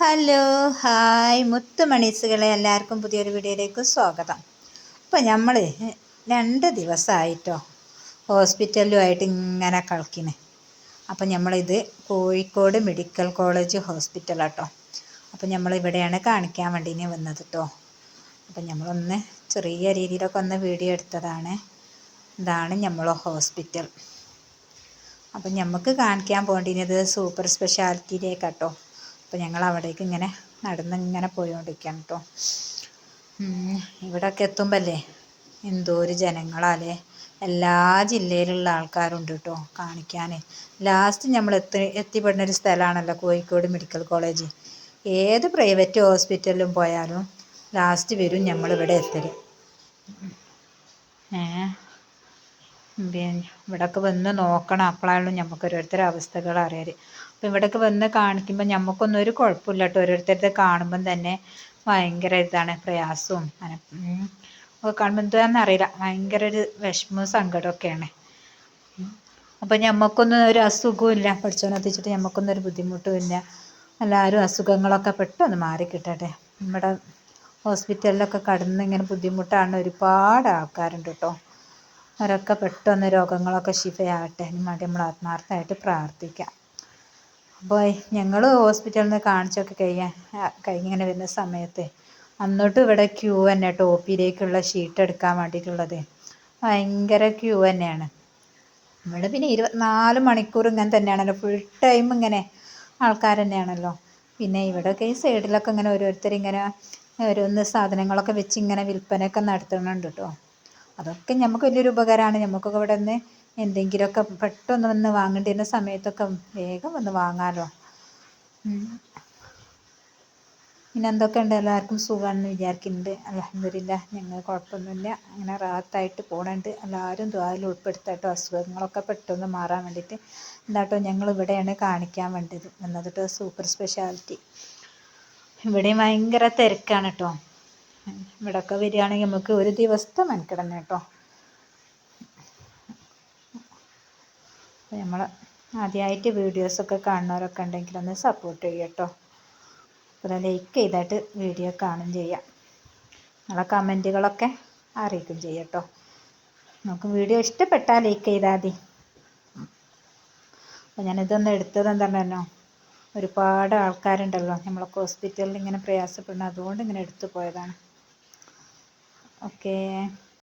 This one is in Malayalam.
Hello hi. മുത്തുമണീസുകളെ എല്ലാവർക്കും പുതിയൊരു വീഡിയോയിലേക്ക് സ്വാഗതം. അപ്പോൾ നമ്മൾ രണ്ട് ദിവസമായിട്ടോ ഹോസ്പിറ്റലുമായിട്ട് ഇങ്ങനെ കളിക്കണേ. അപ്പം നമ്മളിത് കോഴിക്കോട് മെഡിക്കൽ കോളേജ് ഹോസ്പിറ്റലാട്ടോ. അപ്പം നമ്മൾ ഇവിടെയാണ് കാണിക്കാൻ വേണ്ടി വന്നത് കേട്ടോ അപ്പം നമ്മളൊന്ന് ചെറിയ രീതിയിലൊക്കെ ഒന്ന് വീഡിയോ എടുത്തതാണ്. ഇതാണ് നമ്മൾ ഹോസ്പിറ്റൽ. അപ്പം നമുക്ക് കാണിക്കാൻ പോകേണ്ടിയത് സൂപ്പർ സ്പെഷ്യാലിറ്റിയിലേക്കാട്ടോ. അപ്പോൾ ഞങ്ങൾ അവിടേക്ക് ഇങ്ങനെ നടന്ന് ഇങ്ങനെ പോയിക്കൊണ്ടിരിക്കുകയാണ് കേട്ടോ ഇവിടെയൊക്കെ എത്തുമ്പല്ലേ എന്തോ ഒരു ജനങ്ങളാലേ എല്ലാ ജില്ലയിലുള്ള ആൾക്കാരുണ്ട് കേട്ടോ കാണിക്കാൻ ലാസ്റ്റ് നമ്മൾ എത്തി എത്തിപ്പെടുന്ന ഒരു സ്ഥലമാണല്ലോ കോഴിക്കോട് മെഡിക്കൽ കോളേജ്. ഏത് പ്രൈവറ്റ് ഹോസ്പിറ്റലിലും പോയാലും ലാസ്റ്റ് വരും നമ്മളിവിടെ എത്തൽ ഏ? പിന്നെ ഇവിടെയൊക്കെ വന്ന് നോക്കണം. അപ്പോഴാണ് നമുക്ക് ഓരോരുത്തരുടെ അവസ്ഥകൾ അറിയാറ് അപ്പം ഇവിടെയൊക്കെ വന്ന് കാണിക്കുമ്പോൾ നമുക്കൊന്നും ഒരു കുഴപ്പമില്ല കേട്ടോ ഓരോരുത്തരുടെ കാണുമ്പം തന്നെ ഭയങ്കര ഇതാണ് പ്രയാസവും. ഒക്കെ കാണുമ്പോൾ എന്താണെന്ന് അറിയില്ല. ഭയങ്കര ഒരു വിഷമവും സങ്കടമൊക്കെയാണ് അപ്പം നമുക്കൊന്നും ഒരു അസുഖവും ഇല്ല. പഠിച്ചോനെത്തിച്ചിട്ട് നമുക്കൊന്നും ഒരു ബുദ്ധിമുട്ടും ഇല്ല. എല്ലാവരും അസുഖങ്ങളൊക്കെ പെട്ടെന്ന് മാറി കിട്ടട്ടെ. നമ്മുടെ ഹോസ്പിറ്റലിലൊക്കെ കടന്ന് ഇങ്ങനെ ബുദ്ധിമുട്ടാണ് ഒരുപാട് ആൾക്കാരുണ്ട് കേട്ടോ അവരൊക്കെ പെട്ടെന്ന് രോഗങ്ങളൊക്കെ ശിഫയാകട്ടെ. അതിന് വേണ്ടി നമ്മൾ ആത്മാർത്ഥമായിട്ട് പ്രാർത്ഥിക്കാം. അപ്പോൾ ഞങ്ങൾ ഹോസ്പിറ്റലിൽ നിന്ന് കാണിച്ചൊക്കെ കഴിയാൻ കഴിഞ്ഞിങ്ങനെ വരുന്ന സമയത്ത് അന്നോട്ട് ഇവിടെ ക്യൂ തന്നെ കേട്ടോ ഒ പിയിലേക്കുള്ള ഷീറ്റ് എടുക്കാൻ വേണ്ടിയിട്ടുള്ളത്. ഭയങ്കര ക്യൂ തന്നെയാണ്. ഇവിടെ പിന്നെ ഇരുപത്തിനാല് മണിക്കൂർ ഇങ്ങനെ തന്നെയാണല്ലോ. ഫുൾ ടൈം ഇങ്ങനെ ആൾക്കാർ തന്നെയാണല്ലോ. പിന്നെ ഇവിടെയൊക്കെ ഈ സൈഡിലൊക്കെ ഇങ്ങനെ ഓരോരുത്തർ ഇങ്ങനെ ഓരോന്ന് സാധനങ്ങളൊക്കെ വെച്ച് ഇങ്ങനെ വിൽപ്പനയൊക്കെ നടത്തുന്നുണ്ട് കേട്ടോ. അതൊക്കെ നമുക്ക് വലിയൊരു ഉപകാരമാണ് നമുക്കൊക്കെ ഇവിടെ നിന്ന് എന്തെങ്കിലുമൊക്കെ പെട്ടെന്ന് വന്ന് വാങ്ങേണ്ടിരുന്ന സമയത്തൊക്കെ വേഗം വന്ന് വാങ്ങാമല്ലോ പിന്നെ എന്തൊക്കെ ഉണ്ട്? എല്ലാവർക്കും സുഖമാണെന്ന് വിചാരിക്കുന്നുണ്ട് അലഹമില്ല ഞങ്ങൾ കുഴപ്പമൊന്നുമില്ല. അങ്ങനെ റാത്തായിട്ട് പോകണുണ്ട് എല്ലാവരും ദ്വാരിൽ ഉൾപ്പെടുത്താട്ടോ. അസുഖങ്ങളൊക്കെ പെട്ടെന്ന് മാറാൻ വേണ്ടിയിട്ട്. എന്താട്ടോ? ഞങ്ങൾ ഇവിടെയാണ് കാണിക്കാൻ വേണ്ടത്. എന്നതിട്ട് സൂപ്പർ സ്പെഷ്യാലിറ്റി. ഇവിടെയും ഭയങ്കര തിരക്കാണ് കേട്ടോ ഇവിടെയൊക്കെ വരികയാണെങ്കിൽ നമുക്ക് ഒരു ദിവസത്തെ മെനക്കെടണം കേട്ടോ. അപ്പോൾ നമ്മൾ ആദ്യമായിട്ട് വീഡിയോസൊക്കെ കാണുന്നവരൊക്കെ ഉണ്ടെങ്കിൽ ഒന്ന് സപ്പോർട്ട് ചെയ്യുക കേട്ടോ. അപ്പോൾ ലൈക്ക് ചെയ്തിട്ട് വീഡിയോ കാണും ചെയ്യാം. നിങ്ങളെ കമന്റുകളൊക്കെ അറിയിക്കും ചെയ്യാം കേട്ടോ. നമുക്ക് വീഡിയോ ഇഷ്ടപ്പെട്ടാൽ ലൈക്ക് ചെയ്താൽ മതി. അപ്പോൾ ഞാനിതൊന്ന് എടുത്തത് എന്താണല്ലോ ഒരുപാട് ആൾക്കാരുണ്ടല്ലോ. നമ്മളൊക്കെ ഹോസ്പിറ്റലിൽ ഇങ്ങനെ പ്രയാസപ്പെടുന്നത്. അതുകൊണ്ട് ഇങ്ങനെ എടുത്തു പോയതാണ്. ഓക്കേ